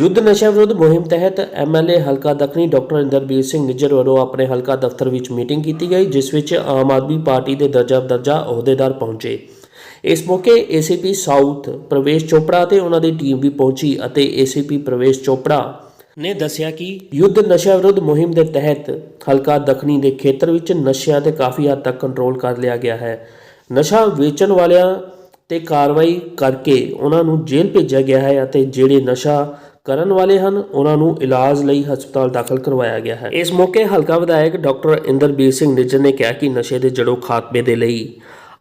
ਯੁੱਧ ਨਸ਼ਾ ਵਿਰੁੱਧ ਮੁਹਿੰਮ ਤਹਿਤ ਐਮਐਲਏ ਹਲਕਾ ਦੱਖਣੀ ਡਾਕਟਰ ਇੰਦਰਬੀਰ ਸਿੰਘ ਨਿੱਜਰ ਵੱਲੋਂ ਆਪਣੇ ਹਲਕਾ ਦਫ਼ਤਰ ਵਿੱਚ ਮੀਟਿੰਗ ਕੀਤੀ ਗਈ, ਜਿਸ ਵਿੱਚ ਆਮ ਆਦਮੀ ਪਾਰਟੀ ਦੇ ਦਰਜਾ ਦਰਜਾ ਅਹੁਦੇਦਾਰ ਪਹੁੰਚੇ। ਇਸ ਮੌਕੇ ਏਸੀਪੀ ਸਾਊਥ ਪ੍ਰਵੇਸ਼ ਚੋਪੜਾ ਤੇ ਉਹਨਾਂ ਦੀ ਟੀਮ ਵੀ ਪਹੁੰਚੀ ਅਤੇ ਏਸੀਪੀ ਪ੍ਰਵੇਸ਼ ਚੋਪੜਾ ਨੇ ਦੱਸਿਆ ਕਿ ਯੁੱਧ ਨਸ਼ਾ ਵਿਰੁੱਧ ਮੁਹਿੰਮ ਦੇ ਤਹਿਤ ਹਲਕਾ ਦੱਖਣੀ ਦੇ ਖੇਤਰ ਵਿੱਚ ਨਸ਼ਿਆਂ ਤੇ ਕਾਫੀ ਹੱਦ ਤੱਕ ਕੰਟਰੋਲ ਕਰ ਲਿਆ ਗਿਆ ਹੈ। ਨਸ਼ਾ ਵੇਚਣ ਵਾਲਿਆਂ ਤੇ ਕਾਰਵਾਈ ਕਰਕੇ ਉਹਨਾਂ ਨੂੰ ਜੇਲ੍ਹ ਭੇਜਿਆ ਗਿਆ ਹੈ ਅਤੇ ਜਿਹੜੇ ਨਸ਼ਾ ਕਰਨ ਵਾਲੇ ਹਨ, ਉਹਨਾਂ ਨੂੰ ਇਲਾਜ ਲਈ ਹਸਪਤਾਲ ਦਾਖਲ ਕਰਵਾਇਆ ਗਿਆ ਹੈ। ਇਸ ਮੌਕੇ ਹਲਕਾ ਵਿਧਾਇਕ ਡਾਕਟਰ ਇੰਦਰਬੀਰ ਸਿੰਘ ਨਿੱਜਰ ਨੇ ਕਿਹਾ ਕਿ ਨਸ਼ੇ ਦੇ ਜੜੋਂ ਖਾਤਮੇ ਦੇ ਲਈ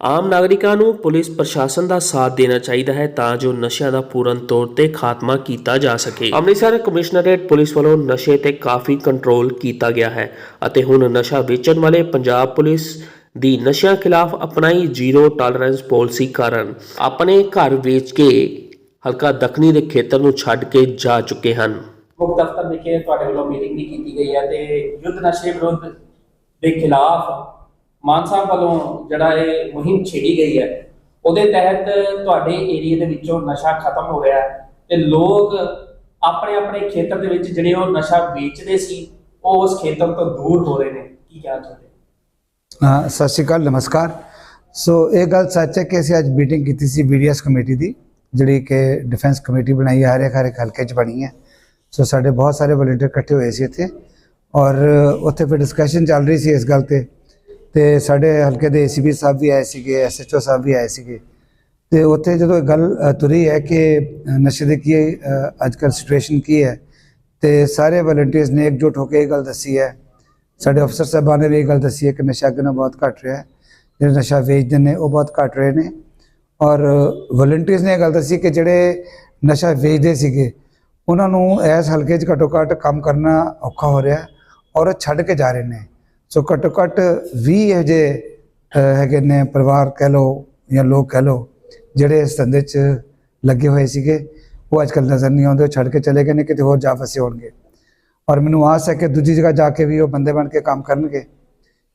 ਆਮ ਨਾਗਰਿਕਾਂ ਨੂੰ ਪੁਲਿਸ ਪ੍ਰਸ਼ਾਸਨ ਦਾ ਸਾਥ ਦੇਣਾ ਚਾਹੀਦਾ ਹੈ ਤਾਂ ਜੋ ਨਸ਼ਿਆਂ ਦਾ ਪੂਰਨ ਤੌਰ ਤੇ ਖਾਤਮਾ ਕੀਤਾ ਜਾ ਸਕੇ। ਅੰਮ੍ਰਿਤਸਰ ਕਮਿਸ਼ਨਰੇਟ ਪੁਲਿਸ ਵੱਲੋਂ ਨਸ਼ੇ ਤੇ ਕਾਫੀ ਕੰਟਰੋਲ ਕੀਤਾ ਗਿਆ ਹੈ ਅਤੇ ਹੁਣ ਨਸ਼ਾ ਵੇਚਣ ਵਾਲੇ ਪੰਜਾਬ ਪੁਲਿਸ ਦੀ ਨਸ਼ਿਆਂ ਖਿਲਾਫ ਅਪਣਾਈ ਜ਼ੀਰੋ ਟਾਲਰੈਂਸ ਪਾਲਿਸੀ ਕਾਰਨ ਆਪਣੇ ਘਰ ਵੇਚ ਕੇ ਹਲਕਾ ਦੱਖਣੀ ਦੇ ਖੇਤਰ ਨੂੰ ਛੱਡ ਕੇ ਜਾ ਚੁੱਕੇ ਹਨ। ਮੁੱਖ ਦਫ਼ਤਰ ਵਿਖੇ ਤੁਹਾਡੇ ਵੱਲੋਂ ਮੀਟਿੰਗ ਵੀ ਕੀਤੀ ਗਈ ਹੈ ਤੇ ਯੁੱਧ ਨਸ਼ੇ ਵਿਰੁੱਧ ਦੇ ਖਿਲਾਫ ਮਾਨ ਸਾਹਿਬ ਵੱਲੋਂ ਜਿਹੜਾ ਇਹ ਮੁਹਿੰਮ ਛੇੜੀ ਗਈ ਹੈ ਉਹਦੇ ਤਹਿਤ ਤੁਹਾਡੇ ਏਰੀਆ ਦੇ ਵਿੱਚੋਂ ਨਸ਼ਾ ਖਤਮ ਹੋ ਰਿਹਾ ਹੈ ਤੇ ਲੋਕ ਆਪਣੇ ਆਪਣੇ ਖੇਤਰ ਦੇ ਵਿੱਚ ਜਿਹੜੇ ਉਹ ਨਸ਼ਾ ਵੇਚਦੇ ਸੀ ਉਹ ਉਸ ਖੇਤਰ ਤੋਂ ਦੂਰ ਹੋ ਰਹੇ ਨੇ। ਕੀ ਕਹਿਣਾ ਹਾਂ ਸਤਿ ਸ਼੍ਰੀ ਅਕਾਲ ਨਮਸਕਾਰ। ਸੋ ਇਹ ਗੱਲ ਸੱਚ ਹੈ ਕਿ ਅਸੀਂ ਅੱਜ ਮੀਟਿੰਗ ਕੀਤੀ ਸੀ ਬੀਡੀਐਸ ਕਮੇਟੀ ਦੀ। ਜਿਹੜੀ ਕਿ ਡਿਫੈਂਸ ਕਮੇਟੀ ਬਣਾਈ ਹੈ ਹਰ ਇੱਕ ਹਲਕੇ 'ਚ ਬਣੀ ਹੈ ਸੋ ਸਾਡੇ ਬਹੁਤ ਸਾਰੇ ਵਲੰਟੀਅਰ ਇਕੱਠੇ ਹੋਏ ਸੀ ਇੱਥੇ। ਔਰ ਉੱਥੇ ਫਿਰ ਡਿਸਕਸ਼ਨ ਚੱਲ ਰਹੀ ਸੀ ਇਸ ਗੱਲ ਤੇ। ਤੇ ਸਾਡੇ ਹਲਕੇ ਦੇ ਏਸੀਬੀ ਸਾਹਿਬ ਵੀ ਆਏ ਸੀਗੇ ਐਸਐਚਓ ਸਾਹਿਬ ਵੀ ਆਏ ਸੀਗੇ। ਤੇ ਉੱਥੇ ਜਦੋਂ ਇਹ ਗੱਲ ਤੁਰੀ ਹੈ ਕਿ ਨਸ਼ੇ ਦੀ ਕੀ ਅੱਜ ਕੱਲ੍ਹ ਸਿਚੁਏਸ਼ਨ ਕੀ ਹੈ, ਤੇ ਸਾਰੇ ਵਲੰਟੀਅਰਸ ਨੇ ਇਕਜੁੱਟ ਹੋ ਕੇ ਇਹ ਗੱਲ ਦੱਸੀ ਹੈ। ਸਾਡੇ ਅਫਸਰ ਸਾਹਿਬਾਨ ਨੇ ਵੀ ਇਹ ਗੱਲ ਦੱਸੀ ਹੈ ਕਿ ਨਸ਼ਾ ਅੱਗੇ ਬਹੁਤ ਘਟ ਰਿਹਾ ਹੈ। ਜਿਹੜੇ ਨਸ਼ਾ ਵੇਚਦੇ ਨੇ ਉਹ ਬਹੁਤ ਘਟ ਰਹੇ ਨੇ। ਔਰ ਵਲੰਟੀਅਰਸ ਨੇ ਇਹ ਗੱਲ ਦੱਸੀ ਕਿ ਜਿਹੜੇ ਨਸ਼ਾ ਵੇਚਦੇ ਸੀਗੇ, ਉਹਨਾਂ ਨੂੰ ਇਸ ਹਲਕੇ 'ਚ ਘੱਟੋ ਘੱਟ ਕੰਮ ਕਰਨਾ ਔਖਾ ਹੋ ਰਿਹਾ ਔਰ ਉਹ ਛੱਡ ਕੇ ਜਾ ਰਹੇ ਨੇ। ਸੋ ਘੱਟੋ ਘੱਟ 20 ਇਹੋ ਜਿਹੇ ਹੈਗੇ ਨੇ ਪਰਿਵਾਰ ਕਹਿ ਲਓ ਜਾਂ ਲੋਕ ਕਹਿ ਲਓ, ਜਿਹੜੇ ਇਸ ਧੰਦੇ 'ਚ ਲੱਗੇ ਹੋਏ ਸੀਗੇ, ਉਹ ਅੱਜ ਕੱਲ੍ਹ ਨਜ਼ਰ ਨਹੀਂ ਆਉਂਦੇ, ਉਹ ਛੱਡ ਕੇ ਚਲੇ ਗਏ ਨੇ, ਕਿਤੇ ਹੋਰ ਜਾ ਫਸੇ ਹੋਣਗੇ। ਔਰ ਮੈਨੂੰ ਆਸ ਹੈ ਕਿ ਦੂਜੀ ਜਗ੍ਹਾ ਜਾ ਕੇ ਵੀ ਉਹ ਬੰਦੇ ਬਣ ਕੇ ਕੰਮ ਕਰਨਗੇ,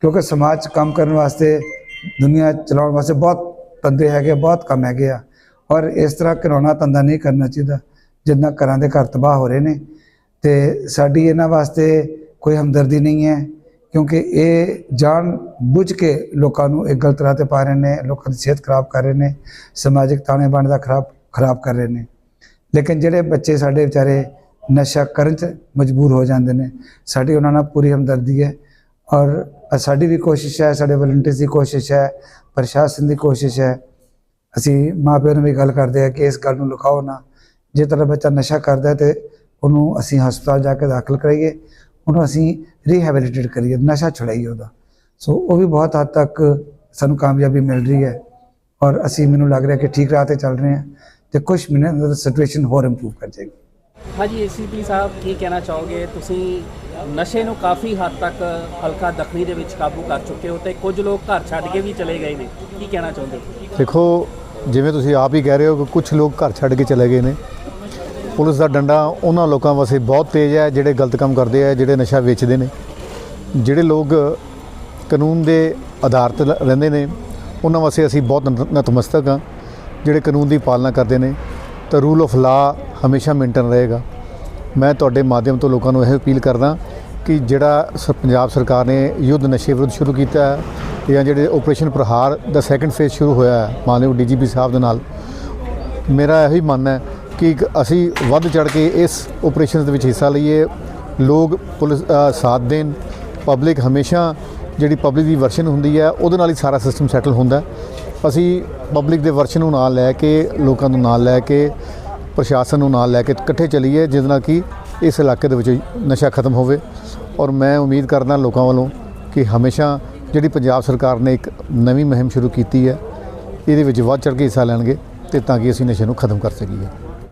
ਕਿਉਂਕਿ ਸਮਾਜ 'ਚ ਕੰਮ ਕਰਨ ਵਾਸਤੇ, ਦੁਨੀਆ ਚਲਾਉਣ ਵਾਸਤੇ ਬਹੁਤ ਧੰਦੇ ਹੈਗੇ ਬਹੁਤ ਕੰਮ ਹੈਗੇ ਆ। ਔਰ ਇਸ ਤਰ੍ਹਾਂ ਘਿਨੌਣਾ ਧੰਦਾ ਨਹੀਂ ਕਰਨਾ ਚਾਹੀਦਾ, ਜਿੰਨਾ ਘਰਾਂ ਦੇ ਘਰ ਤਬਾਹ ਹੋ ਰਹੇ ਨੇ। ਤੇ ਸਾਡੀ ਇਹਨਾਂ ਵਾਸਤੇ ਕੋਈ ਹਮਦਰਦੀ ਨਹੀਂ ਹੈ, ਕਿਉਂਕਿ ਇਹ ਜਾਣ ਬੁੱਝ ਕੇ ਲੋਕਾਂ ਨੂੰ ਇਹ ਗਲਤ ਰਾਹ ਤੇ ਪਾ ਰਹੇ ਨੇ, ਲੋਕਾਂ ਦੀ ਸਿਹਤ ਖਰਾਬ ਕਰ ਰਹੇ ਨੇ, ਸਮਾਜਿਕ ਤਾਣੇ ਬਾਣੇ ਦਾ ਖਰਾਬ ਖਰਾਬ ਕਰ ਰਹੇ ਨੇ। ਲੇਕਿਨ ਜਿਹੜੇ ਬੱਚੇ ਸਾਡੇ ਵਿਚਾਰੇ ਨਸ਼ਾ ਕਰਨ 'ਚ ਮਜਬੂਰ ਹੋ ਜਾਂਦੇ ਨੇ, ਸਾਡੀ ਉਹਨਾਂ ਨਾਲ ਪੂਰੀ ਹਮਦਰਦੀ ਹੈ। ਔਰ ਸਾਡੀ ਵੀ ਕੋਸ਼ਿਸ਼ ਹੈ, ਸਾਡੇ ਵਲੰਟੀਅਰਸ ਦੀ ਕੋਸ਼ਿਸ਼ ਹੈ, ਪ੍ਰਸ਼ਾਸਨ ਦੀ ਕੋਸ਼ਿਸ਼ ਹੈ। ਅਸੀਂ ਮਾਪਿਆਂ ਨੂੰ ਵੀ ਗੱਲ ਕਰਦੇ ਆ ਕਿ ਇਸ ਗੱਲ ਨੂੰ ਲੁਕਾਓ ਨਾ। ਜੇ ਤੁਹਾਡਾ ਬੱਚਾ ਨਸ਼ਾ ਕਰਦਾ ਹੈ ਤੇ ਉਹਨੂੰ ਅਸੀਂ ਹਸਪਤਾਲ ਜਾ ਕੇ ਦਾਖਲ ਕਰਾਈਏ, ਉਹਨੂੰ ਅਸੀਂ ਰੀਹੈਬਿਲਿਟੇਟ ਕਰੀਏ, ਨਸ਼ਾ ਛੁਡਾਈਏ ਉਹਦਾ। ਸੋ ਉਹ ਵੀ ਬਹੁਤ ਹੱਦ ਤੱਕ ਸਾਨੂੰ ਕਾਮਯਾਬੀ ਮਿਲ ਰਹੀ ਹੈ ਔਰ ਅਸੀਂ, ਮੈਨੂੰ ਲੱਗ ਰਿਹਾ ਕਿ ਠੀਕ ਰਾਹ ਤੇ ਚੱਲ ਰਹੇ ਹਾਂ ਤੇ ਕੁਝ ਮਹੀਨੇ ਅੰਦਰ ਸਿਚੁਏਸ਼ਨ ਹੋਰ ਇੰਪਰੂਵ ਕਰ ਜਾਏਗੀ। ਹਾਂਜੀ ਏਸੀਪੀ ਸਾਹਿਬ, ਕੀ ਕਹਿਣਾ ਚਾਹੋਗੇ? ਤੁਸੀਂ ਨਸ਼ੇ ਨੂੰ ਕਾਫੀ ਹੱਦ ਤੱਕ ਹਲਕਾ ਦੱਖਣੀ ਦੇ ਵਿੱਚ ਕਾਬੂ ਕਰ ਚੁੱਕੇ ਹੋ ਤੇ ਕੁਝ ਲੋਕ ਘਰ ਛੱਡ ਕੇ ਵੀ ਚਲੇ ਗਏ ਨੇ। ਕੀ ਕਹਿਣਾ ਚਾਹੁੰਦੇ ਹੋ ਦੇਖੋ, ਜਿਵੇਂ ਤੁਸੀਂ ਆਪ ਹੀ ਕਹਿ ਰਹੇ ਹੋ ਕਿ ਕੁਝ ਲੋਕ ਘਰ ਛੱਡ ਕੇ ਚਲੇ ਗਏ ਨੇ। ਪੁਲਿਸ ਦਾ ਡੰਡਾ ਉਹਨਾਂ ਲੋਕਾਂ ਵਾਸਤੇ ਬਹੁਤ ਤੇਜ਼ ਹੈ, ਜਿਹੜੇ ਗਲਤ ਕੰਮ ਕਰਦੇ ਆ, ਜਿਹੜੇ ਨਸ਼ਾ ਵੇਚਦੇ ਨੇ। ਜਿਹੜੇ ਲੋਕ ਕਾਨੂੰਨ ਦੇ ਆਧਾਰ ਤੇ ਰਹਿੰਦੇ ਨੇ, ਉਹਨਾਂ ਵਾਸਤੇ ਅਸੀਂ ਬਹੁਤ ਨਤਮਸਤਕ ਹਾਂ। ਜਿਹੜੇ ਕਾਨੂੰਨ ਦੀ ਪਾਲਣਾ ਕਰਦੇ ਨੇ, ਤਾਂ ਰੂਲ ਆਫ ਲਾ ਹਮੇਸ਼ਾ ਮੇਨਟੇਨ ਰਹੇਗਾ। ਮੈਂ ਤੁਹਾਡੇ ਮਾਧਿਅਮ ਤੋਂ ਲੋਕਾਂ ਨੂੰ ਇਹ ਅਪੀਲ ਕਰਦਾ ਕਿ ਜਿਹੜਾ ਸ- ਪੰਜਾਬ ਸਰਕਾਰ ਨੇ ਯੁੱਧ ਨਸ਼ੇ ਵਿਰੁੱਧ ਸ਼ੁਰੂ ਕੀਤਾ ਹੈ ਜਾਂ ਜਿਹੜੇ ਆਪਰੇਸ਼ਨ ਪ੍ਰਹਾਰ ਦਾ ਸੈਕੰਡ ਫੇਜ਼ ਸ਼ੁਰੂ ਹੋਇਆ ਹੈ, ਮਾਨਯੋਗ ਡੀਜੀਪੀ ਸਾਹਿਬ ਦੇ ਨਾਲ, ਮੇਰਾ ਇਹੀ ਮੰਨਣਾ ਹੈ ਕਿ ਅਸੀਂ ਵੱਧ ਚੜ ਕੇ ਇਸ ਆਪਰੇਸ਼ਨ ਦੇ ਵਿੱਚ ਹਿੱਸਾ ਲਈਏ। ਲੋਕ ਪੁਲਿਸ ਸਾਥ ਦੇਣ, ਪਬਲਿਕ ਹਮੇਸ਼ਾ ਜਿਹੜੀ ਪਬਲਿਕ ਦੀ ਵਰਸ਼ਨ ਹੁੰਦੀ ਹੈ, ਉਹਦੇ ਨਾਲ ਹੀ ਸਾਰਾ ਸਿਸਟਮ ਸੈਟਲ ਹੁੰਦਾ ਅਸੀਂ ਪਬਲਿਕ ਦੇ ਵਰਸ਼ਨ ਨੂੰ ਨਾਲ ਲੈ ਕੇ, ਲੋਕਾਂ ਨੂੰ ਨਾਲ ਲੈ ਕੇ ਪ੍ਰਸ਼ਾਸਨ ਨੂੰ ਨਾਲ ਲੈ ਕੇ ਇਕੱਠੇ ਚੱਲੀਏ, ਜਿਹਦੇ ਨਾਲ ਕਿ ਇਸ ਇਲਾਕੇ ਦੇ ਵਿੱਚ ਨਸ਼ਾ ਖਤਮ ਹੋਵੇ। ਔਰ ਮੈਂ ਉਮੀਦ ਕਰਦਾ ਲੋਕਾਂ ਵੱਲੋਂ ਕਿ ਹਮੇਸ਼ਾ ਜਿਹੜੀ ਪੰਜਾਬ ਸਰਕਾਰ ਨੇ ਇੱਕ ਨਵੀਂ ਮੁਹਿੰਮ ਸ਼ੁਰੂ ਕੀਤੀ ਹੈ, ਇਹਦੇ ਵਿੱਚ ਵੱਧ ਚੜ੍ਹ ਕੇ ਹਿੱਸਾ ਲੈਣਗੇ ਤੇ ਤਾਂ ਕਿ ਅਸੀਂ ਨਸ਼ੇ ਨੂੰ ਖਤਮ ਕਰ ਸਕੀਏ।